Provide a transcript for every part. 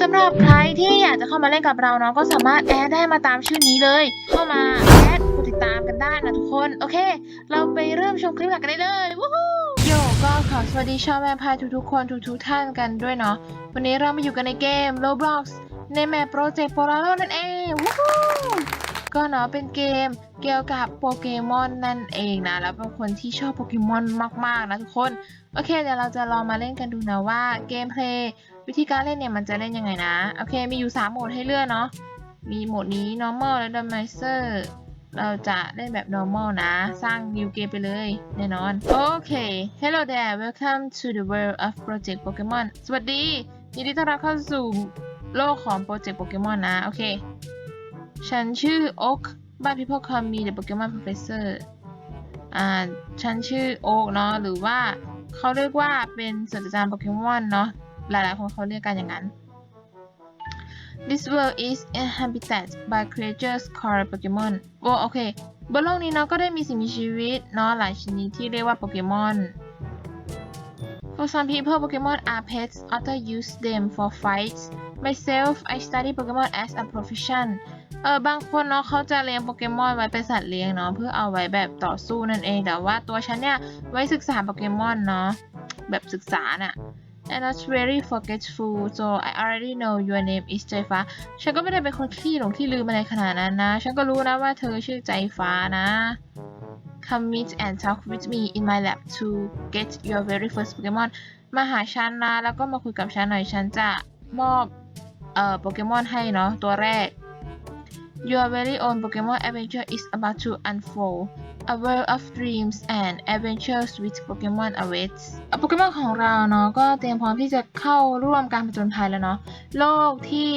สำหรับใครที่อยากจะเข้ามาเล่นกับเราเนาะก็สามารถแอดได้มาตามชื่อนี้เลย เข้ามาแอดกดติดตามกันได้นะทุกคน โอเค เราไปเริ่มชมคลิปหลักกันได้เลยวู้ฮู้โยก็ขอสวัสดีชาวแม่พายทุกๆคนทุกๆท่านกันด้วยเนาะวันนี้เรามาอยู่กันในเกม Roblox ในแมปโปรเจกต์โปลาโรนั่นเองวู้ฮู้ก็เนาะเป็นเกมเกี่ยวกับโปเกมอนนั่นเองนะ แล้วเป็นคนที่ชอบโปเกมอนมากๆนะทุกคน โอเค เดี๋ยวเราจะลองมาเล่นกันดูนะว่าเกมเพลย์ วิธีการเล่นเนี่ยมันจะเล่นยังไงนะ โอเค มีอยู่ 3 โหมดให้เลือกเนาะ มีโหมดนี้ normal และ randomizer เราจะเล่นแบบ normal นะ สร้าง new game ไปเลย แน่นอน โอเค hello there welcome to the world of project Pokemon สวัสดี ยินดีต้อนรับเข้าสู่โลกของโปรเจกต์โปเกมอนนะ โอเค ฉันชื่อ Oak บ้าน people call me the Pokemon Professor อ่า ฉันชื่อโอ๊กเนาะ หรือว่าเขาเรียกว่าเป็นศาสตราจารย์โปเกมอนเนาะ หลายๆคนเขาเรียกกันอย่างนั้น This world is inhabited by creatures called Pokemon โอโอเค บนโลกนี้เนาะก็ได้มีสิ่งมีชีวิตเนาะหลายชนิดที่เรียกว่าโปเกมอน For some people, Pokemon are pets. Others use them for fights. Myself, I study Pokemon as a profession. เออบางคนเนาะเขาจะเลี้ยงโปเกมอนไว้เป็นสัตว์เลี้ยงเนาะเพื่อเอาไว้แบบต่อสู้นั่นเอง แต่ว่าตัวฉันเนี่ยไว้ศึกษาโปเกมอนเนาะแบบศึกษาน่ะ I'm not very forgetful so I already know your name is ใจฟ้า ฉันก็ไม่ได้เป็นคนขี้หลงขี้ลืมอะไรขนาดนั้นนะ ฉันก็รู้นะว่าเธอชื่อใจฟ้านะ Come meet and talk with me in my lab to get your very first Pokemon มาหาฉันนะ แล้วก็มาคุยกับฉันหน่อย ฉันจะมอบเอ่อโปเกมอนให้เนาะตัวแรก Your very own Pokemon adventure is about to unfold. A world of dreams and adventures with Pokemon awaits. โปเกมอนของเราเนาะก็เตรียมพร้อมที่จะเข้าร่วมการผจญภัยแล้วเนาะโลกที่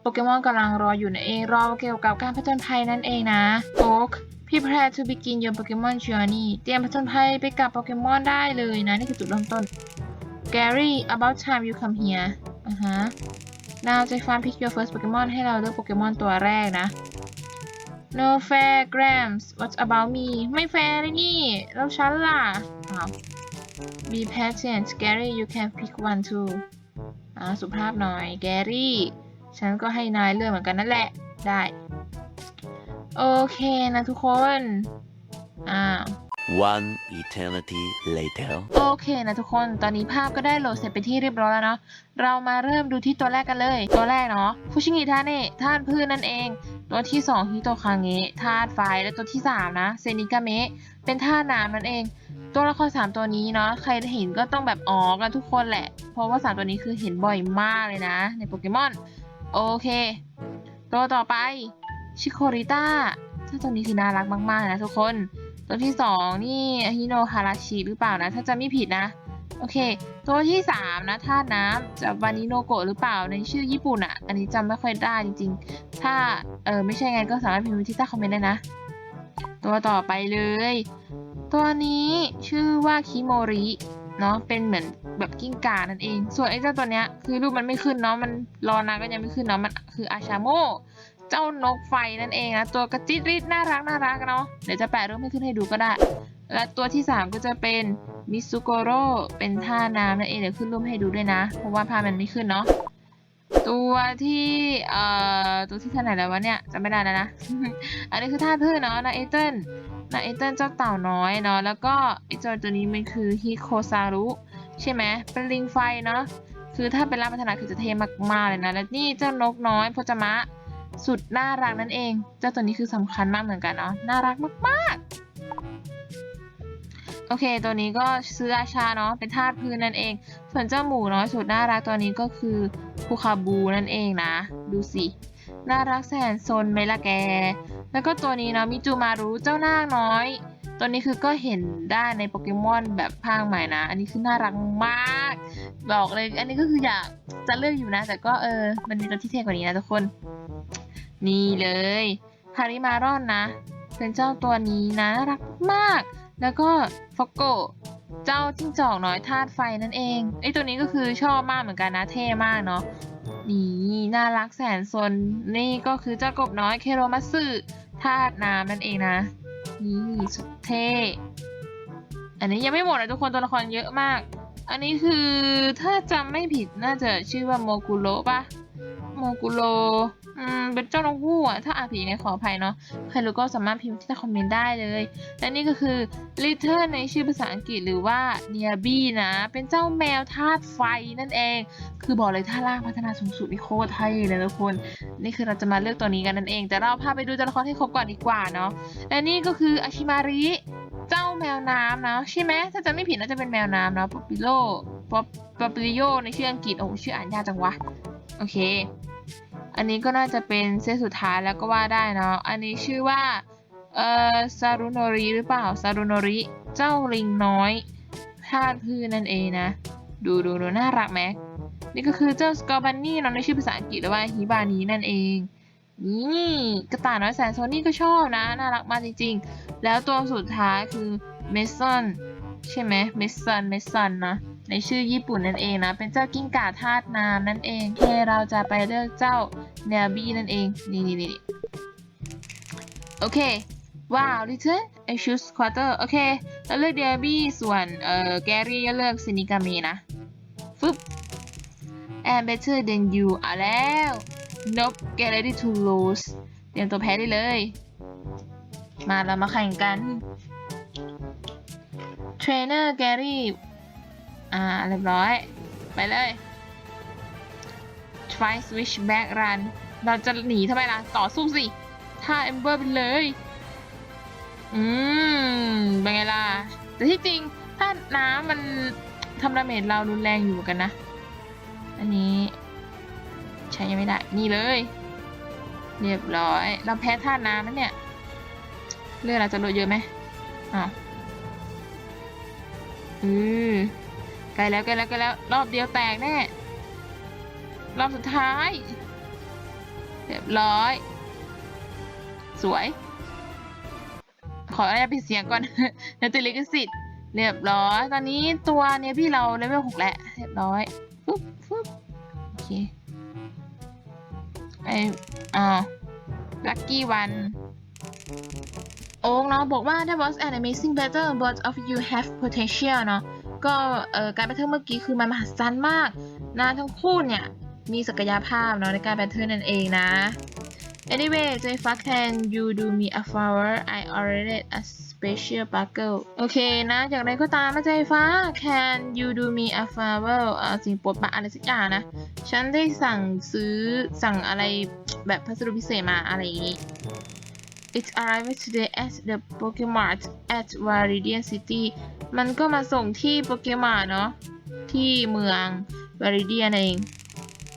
โปเกมอนกำลังรออยู่นนเองรอเกี่ยวกับการผจญภัยนั่นเองนะโอ๊ก Prepare to begin your Pokemon journey เตรียมผจญภัยไปกับโปเกมอนได้เลยนะ นี่คือจุดเริ่มต้น Gary about time you come here อะฮะ Now ใจฟัน pick your first Pokemon ให้เราเลือกโปเกมอนตัวแรกนะ No fair grams what about me ไม่แฟร์เลยนี่ แล้วฉันล่ะ Be patient Gary you can pick one too อ่าสุภาพหน่อย Gary ฉันก็ให้นายเลือกเหมือนกันนั่นแหละ ได้ โอเคนะทุกคน อ้าว One eternity later. โอเคนะทุกคน ตอนนี้ภาพก็ได้โหลดเสร็จไปนที่เรียบร้อยแล้วเนาะ เรามาเริ่มดูที่ตัวแรกกันเลย ตัวแรกเนาะฟูชิงิทาเนะธาตุพืชนั่นเอง ตัวที่2ฮิโตคังเงะธาตุไฟ และตัวที่ 3 นะเซนิกาเมะ เป็นธาตุน้ำนั่นเอง ตัวละคร3ตัวนี้เนาะ ใครเห็นก็ต้องแบบอ๋อกันทุกคนแหละ เพราะว่า3ตัวนี้คือเห็นบ่อยมากเลยนะ ในโปเกมอน โอเค ตัวต่อไปชิโคริต้าถ้าตัวนี้คือน่ารักมากๆนะทุกคน ตัวที่สองนี่ฮิโนฮาราชิหรือเปล่านะ ถ้าจะไม่ผิดนะ โอเค ตัวที่สามนะธาตุน้ำจะวานิโนโกะหรือเปล่าในชื่อญี่ปุ่นอะ่ะ อันนี้จำไม่ค่อยได้จริง ๆ ถ้าเออไม่ใช่ไงก็สามารถพิมพ์ที่ใต้คอมเมนต์ได้นะ ตัวต่อไปเลย ตัวนี้ชื่อว่าคิโมริเนาะเป็นเหมือนแบบกิ้งก่านั่นเอง ส่วนไอ้เจ้าตัวเนี้ยคือรูปมันไม่ขึ้นเนาะมันรอนานก็ยังไม่ขึ้นเนาะมันคืออาชาโม เจ้านกไฟนั่นเองนะ ตัวกระจิตริดน่ารักน่ารักเนาะเดี๋ยวจะแปะรูปให้ขึ้นให้ดูก็ได้ และตัวที่ 3 ก็จะเป็นมิซุโกโร่เป็นท่าน้ำนั่นเองเดี๋ยวขึ้นรูปให้ดูด้วยนะ เพราะว่าภาพมันไม่ขึ้นเนาะตัวที่เอ่อตัวที่ท่าไหนแล้ววะเนี่ยจำไม่ได้แล้วนะ อันนี้คือท่าพืชเนาะนาเอเติลนาเอเติลเจ้าเต่าน้อยเนาะแล้วก็ไอจ้าตัวนี้มันคือฮิโคซารุใช่ไหมเป็นลิงไฟเนาะคือถ้าเป็นร่างพัฒนาคือจะเท่มากๆเลยนะ แล้วนี่เจ้านกน้อยพจมะ สุดน่ารักนั่นเอง เจ้าตัวนี้คือสำคัญมากเหมือนกันเนาะน่ารักมากๆ โอเค ตัวนี้ก็ซื้ออาชาเนาะเป็นธาตุพื้นนั่นเอง ส่วนเจ้าหมูน้อยสุดน่ารักตัวนี้ก็คือคูคาบูนั่นเองนะ ดูสิน่ารักแสนซนไหมล่ะแก แล้วก็ตัวนี้เนาะมิจูมารุเจ้านาคน้อย ตัวนี้คือก็เห็นได้ในโปเกมอนแบบภาคใหม่นะ อันนี้คือน่ารักมาก บอกเลย อันนี้ก็คืออยากจะเลือกอยู่นะ แต่ก็เออ มันมีตัวที่เท่กว่านี้นะทุกคน นี่เลยฮาริมารอนนะ เป็นเจ้าตัวนี้นะน่ารักมาก แล้วก็ฟอกโกเจ้าจิ้งจอกน้อยธาตุไฟนั่นเองไอตัวนี้ก็คือชอบมากเหมือนกันนะเท่มากเนาะนี่น่ารักแสนซนนี่ก็คือเจ้ากบน้อยเคโรมัตสึธาตุน้ำนั่นเองนะ นี่สุดเท่อันนี้ยังไม่หมดนะทุกคนตัวละครเยอะมาก อันนี้คือถ้าจำไม่ผิดน่าจะชื่อว่าโมกุโระปะ โมกุโรอืมเป็นเจ้านกฮูกอะถ้าอ่านผิดยังไงขออภัยเนาะใครรู้ก็สามารถพิมพ์ที่ใต้คอมเมนต์ได้เลย และนี่ก็คือ Little ในชื่อภาษาอังกฤษหรือว่า n e a b y นะ เป็นเจ้าแมวธาตุไฟนั่นเอง คือบอกเลยถ้าล่างพัฒนาสูงสุดนี่โคตรเท่เลยทุกคน นี่คือเราจะมาเลือกตัวนี้กันนั่นเอง แต่เราพาไปดูตัวละครให้ครบก่อนดีกว่าเนาะและนี่ก็คืออาชิมาริเจ้าแมวน้ำนะใช่ไหมถ้าจะไม่ผิดน่าจะเป็นแมวน้ำเนาะปอปิโลปอปป๊อปปิโยในชื่ออังกฤษโอ้โหชื่ออ่านยากจังวะ โอเค อันนี้ก็น่าจะเป็นเซตสุดท้ายแล้วก็ว่าได้เนาะ อันนี้ชื่อว่า เอ่อ ซารุโนริหรือเปล่า ซารุโนริ เจ้าลิงน้อยธาตุพืชนั่นเองนะ ดูดูดูน่ารักไหมนี่ก็คือเจ้าสกอร์บันนี่เนาในชื่อภาษาอังกฤษหรือว่าฮิบานีนั่นเอง นี่กระต่ายน้อยแสนโซนี่ก็ชอบนะ น่ารักมากจริงๆ แล้วตัวสุดท้ายคือเมซอนใช่ไหมเมซอนเมซอนนะ ในชื่อญี่ปุ่นนั่นเองนะ เป็นเจ้ากิ้งก่าธาตุน้ำนั่นเองเคเราจะไปเลือกเจ้าเนบี้นั่นเอง นี่นี่นี่โอเค ว้าว return I choose quarter โอเคเราเลือกเนบี้ส่วนเอ่อแกรี่ก็เลือกซินิกามีนะฟึบ and better than you เอาแล้ว nope get ready to lose เตรียมตัวแพ้ได้เลย มาเรามาแข่งกันเทรนเนอร์แกรี่ อ่า เรียบร้อย ไปเลย try switch back run เราจะหนีทำไมล่ะ ต่อสู้สิถ้า Ember ไปเลย อืม เป็นไงล่ะ แต่ที่จริง ถ้าน้ำมันทำดาเมจเรารุนแรงอยู่กันนะ อันนี้ ใช้ยังไม่ได้ นี่เลย เรียบร้อย เราแพ้ธาน้ำแล้วเนี่ย เลือดเราจะลดเยอะไหมอ้าวอือ กล้แล้วใกล้แล้วใกล้แล้ว รอบเดียวแตกแน่ รอบสุดท้าย เรียบร้อย สวย ขออนุญาตปิดเสียงก่อนเดี๋ยวติดลิขสิทธิ์เรียบร้อย ตอนนี้ตัวเนี้ยพี่เราเลเวลหกแล้ว เรียบร้อยฟึบฟึบโอเคไออ่าลัคกี้วันโอ๊กเนาะบอกว่าถ้า was an amazing battle both of you have potential เนาะ ก็เอ่อการแบทเทิลเมื่อกี้คือมันมหัศจรรย์มากนะทั้งคู่เนี่ยมีศักยภาพเนาะในการแบทเทิลนั่นเองนะ Anyway, Jayfa, can you do me a favor? I ordered a special buckle. โอเคนะ อย่างไรก็ตามนะ Jayfa, can you do me a favor? อ่าสิ่งโปรดปรานอะไรสักอย่างนะ ฉันได้สั่งซื้อสั่งอะไรแบบพัสดุพิเศษมาอะไรอย่างนี้ It arrived today at the Pokemart at Viridian City มันก็มาส่งที่โปเกมอนเนาะที่เมือง Viridian เอง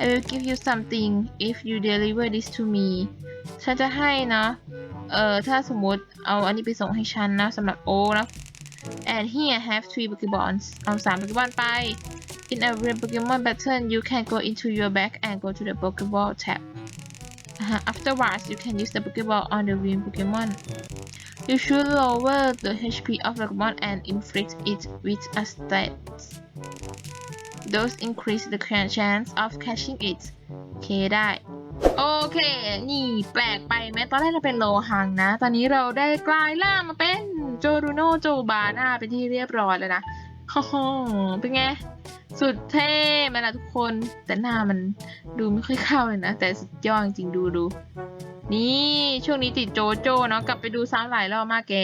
I will give you something if you deliver this to me ฉันจะให้นะเอ่อถ้าสมมติเอาอันนี้ไปส่งให้ฉันนะสำหรับโอนะ and here have three Pokemons เอาสาม Pokemon ไป In a real Pokemon battle you can go into your bag and go to the Pokeball tab Uh, afterwards you can use the Pokeball on the win Pokemon You should lower the HP of the Pokemon and inflict it with a stat Those increase the chance of catching it โอเคได้ โอเค นี่แปลกไปไหมตอนแรกเราเป็นโลหังนะ ตอนนี้เราได้กลายร่างมาเป็นโจรูโนโจบาน่าเป็นที่เรียบร้อยแล้วนะฮ่าฮ่เป็นไง สุดเท่ไหมล่ะทุกคน แต่หน้ามันดูไม่ค่อยเข้าเลยนะ แต่สุดยอดจริงดูดู นี่ช่วงนี้ติดโจโจ้เนาะกลับไปดูซ้ำหลายรอบมากแก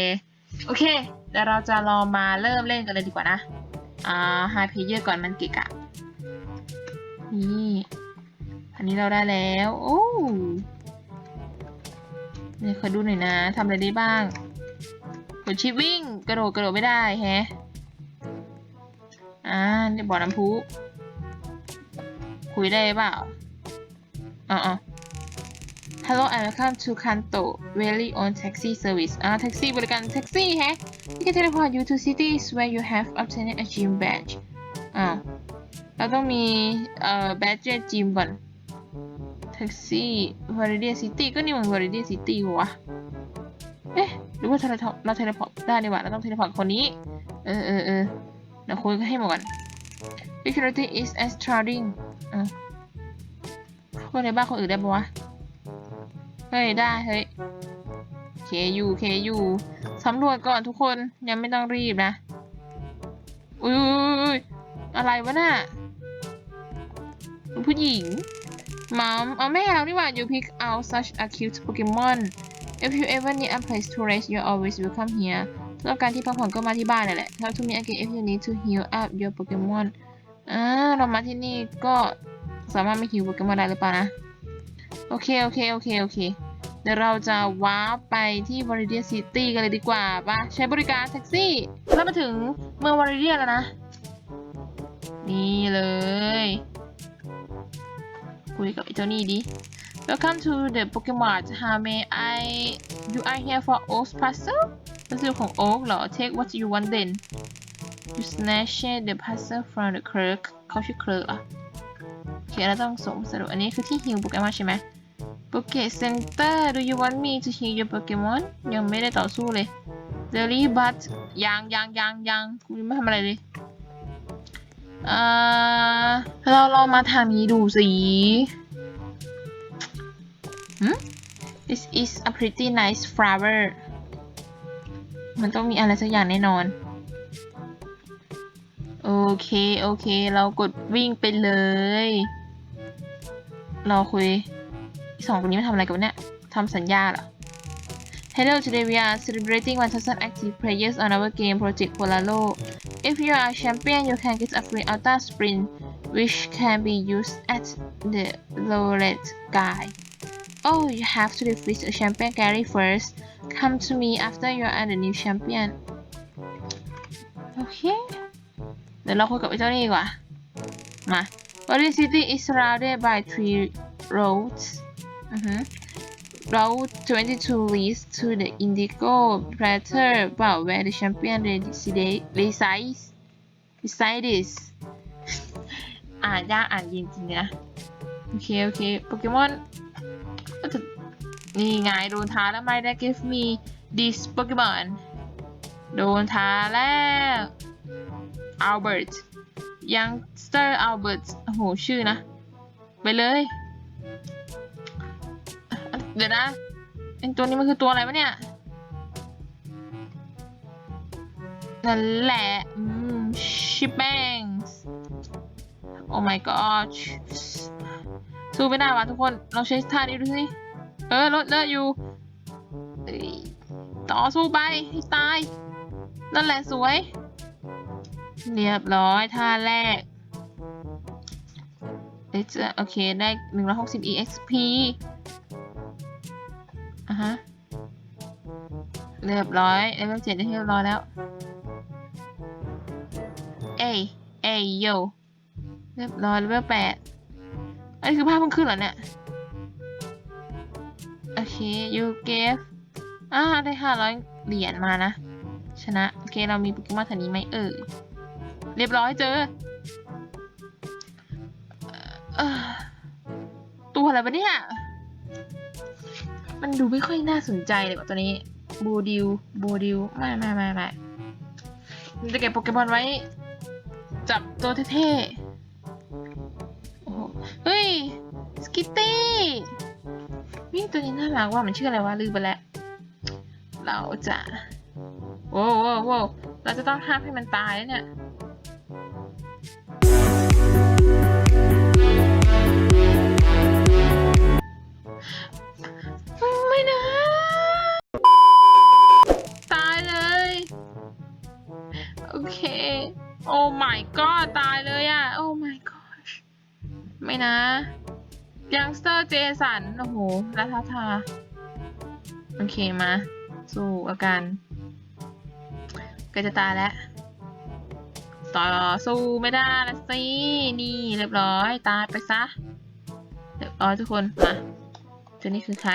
โอเคเดี๋ยวเราจะลองมาเริ่มเล่นกันเลยดีกว่านะ อ่าไฮเพเยอร์ก่อนมันเกะกะ นี่อันนี้เราได้แล้ว โอ้นี่ขอดูหน่อยนะทำอะไรได้บ้างกดชิปวิ่ง กระโดดกระโดดไม่ได้แฮะอ่านี่บ่อน้ำพุคุยได้เปล่าอ๋อ Hello and welcome to Kanto Valley own Taxi Service อ่าแท็กซี่บริการแท็กซี่แฮะ We can teleport you to cities where you have obtained a gym badge อ่าเราต้องมีเอ่อ badge จิมก่อนแท็กซี่ Viridian City ก็นี่มัน Viridian City วะเอ๊ะหรือว่าเราเราเทเลพอร์ตได้ดีกว่าเราต้องเทเลพอร์ตคนนี้ เออเออเออเดี๋ยวคุยกันให้หมดก่อน Security is extracting อะคนในบ้านคนอื่นได้ปะวะ เฮ้ยได้เฮ้ยเคยูเคยูสำรวจก่อนทุกคนยังไม่ต้องรีบนะอุ้ยอะไรวะน่ะผู้หญิง Mom เอาแม่เราดีกว่า you pick out such a cute Pokemon if you ever need a place to rest you're always welcome here ต้องการที่พักผ่อนก็มาที่บ้านนั่นแหละ Talk to me again if you need to heal up your Pokemon อ่าเรามาที่นี่ก็สามารถไม่ฮิวโปเกมอนได้หรือเปล่านะ โอเค โอเค โอเค โอเค เดี๋ยวเราจะว้าปไปที่วอริเดียซิตี้กันเลยดีกว่าปะใช้บริการแท็กซี่ แล้วมาถึงเมืองวอริเดียแล้วนะ นี่เลย คุยกับไอ้เจ้านี่ดิ Welcome to the Pokemon How may I you are here for Oak puzzle พัซเซิลของ Oak เหรอ Take what you want then you snatch the puzzle from the clerk เขาชื่อ clerk เหรอโอเคเราต้องส่งสรุปอันนี้คือที่ฮิวโปเกมอนใช่ไหม Poke Center do you want me to heal your Pokemon ยังไม่ได้ต่อสู้เลย Daily but ยังยังยังยังกูยังไม่ทำอะไรเลยเอ่อเราลองมาทางนี้ดูสิหืม This is a pretty nice flower มันต้องมีอะไรสักอย่างแน่นอน โอเค โอเค เรากดวิ่งไปเลย เราคุย สองคนนี้มาทำอะไรกันวะเนี่ยทำสัญญาเหรอ Hello, today we are celebrating 1,000 active players on our game project Polaro. If you are a champion, you can get a free Ultra Sprint, which can be used at the Lowlet Guide. Oh, you have to defeat a champion Gary first. Come to me after you are the new champion. โอเค เดี๋ยวเราคุยกับไอ้เจ้านี่ดีกว่า มา Valley City is surrounded by three roads. อือฮึ Route 22 leads to the Indigo Plateau, but where the champion resides, resides อ่านยากอ่านยินจริงๆนะ โอเค โอเค โปเกมอนก็จะนี่ไงโดนท้าแล้วไม่ได้ give me this Pokemon โดนท้าแล้ว Albert Youngster Albert โอ้โหชื่อนะ ไปเลย เดี๋ยวนะไอตัวนี้มันคือตัวอะไรวะเนี่ย นั่นแหละอืมชิปแบงส์โอ้ my god สู้ไม่ได้ว่ะทุกคนเราใช้ท่านี้ดูสิเออลดเลือดอยู่เอ้ยต่อสู้ไปให้ตาย นั่นแหละสวย เรียบร้อยท่าแรกเดี๋ยวจะโอเค ได้ 160 exp อะฮะ เรียบร้อยเลเวลเจ็ดได้เรียบร้อยแล้ว เอ้ยเอ้ยโย เรียบร้อยเลเวลแปดอันนี้คือภาพมันขึ้นเหรอเนี่ย โอเค you gave อ่าได้ห้าร้อยเหรียญมานะ ชนะ โอเค เรามีโปเกมอนแถวนี้ไหมเอ่ยเรียบร้อยเจอตัวอะไรวะเนี่ย มันดูไม่ค่อยน่าสนใจเลยว่ะตัวนี้บูดิวบูดิวไม่ไม่ไม่ไม่มันจะเก็บโปเกมอนไว้ จับตัวเท่ๆเฮ้ยสกิตตี้วิ่งตัวนี้น่ารักว่ามันชื่ออะไรวะลืมไปแล้ว เราจะโว้วโว้วโว้เราจะต้องห้ามให้มันตายเนี่ย โอ้ my god ตายเลยอะโอ้ my gosh ไม่นะยังสเตอร์เจสัน โอ้โหราทาทาโอเค มา สู้อาการก็จะตายแล้ว ต่อสู้ไม่ได้ละสิ นี่เรียบร้อย ตายไปซะ เรียบร้อยทุกคน มาตัวนี้คือใคร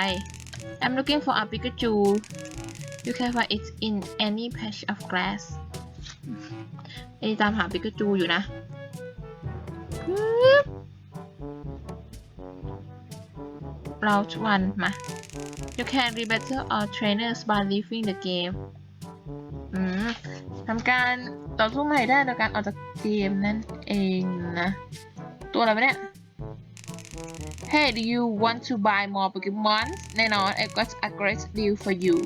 I'm looking for a Pikachu you can find it in any patch of grass อ้ตามหาปิกาจูอยู่นะเราชวนมา You can rebattle all trainers by leaving the game ทำการต่อสู้ใหม่ได้โดยการออกจากเกมนั่นเองนะ ตัวอะไรเนี่ย Hey do you want to buy more Pokemon แน่นอน I got a great deal for you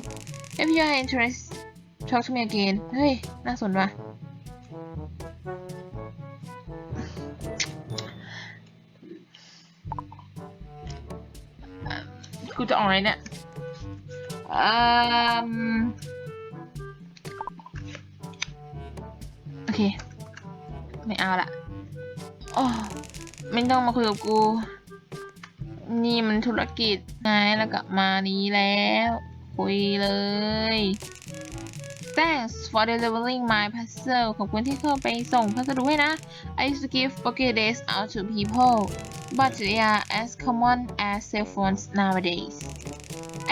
If you are interested talk to me again เฮ้ย น่าสนว่ะ กูจะออกอะไรเนี่ยอืมโอเค ไม่เอาละโอ้ไม่ต้องมาคุยกับกู นี่มันธุรกิจไงแล้วกลับมานี้แล้ว คุยเลย Thanks for delivering my parcel ขอบคุณที่เข้าไปส่งพัสดุให้นะ I used to give Poké Days out to people but they are as common as cell phones nowadays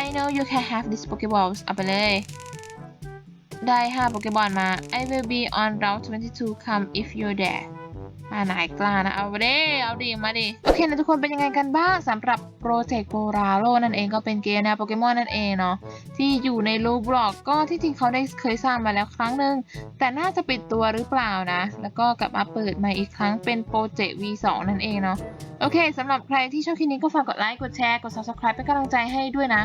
I know you can have these Pokeballs เอาไปเลย ได้5โปเกบอลมา I will be on route 22 come if you're there อ่านายกล้านะ เอาดิเอาดิมาดิโอเคนะทุกคนเป็นยังไงกันบ้างสำหรับโปรเจกต์โปราโลนั่นเองก็เป็นเกมแนวโปเกมอนนั่นเองเนาะที่อยู่ในรูบล็อกก็ที่จริงเขาได้เคยสร้างมาแล้วครั้งหนึ่งแต่น่าจะปิดตัวหรือเปล่านะ แล้วก็กลับมาเปิดใหม่อีกครั้งเป็นโปรเจกต์ V2 นั่นเองเนาะโอเคสำหรับใครที่ชอบคลิปนี้ก็ฝากกดไลค์กดแชร์กด subscribe เป็นกำลังใจให้ด้วยนะ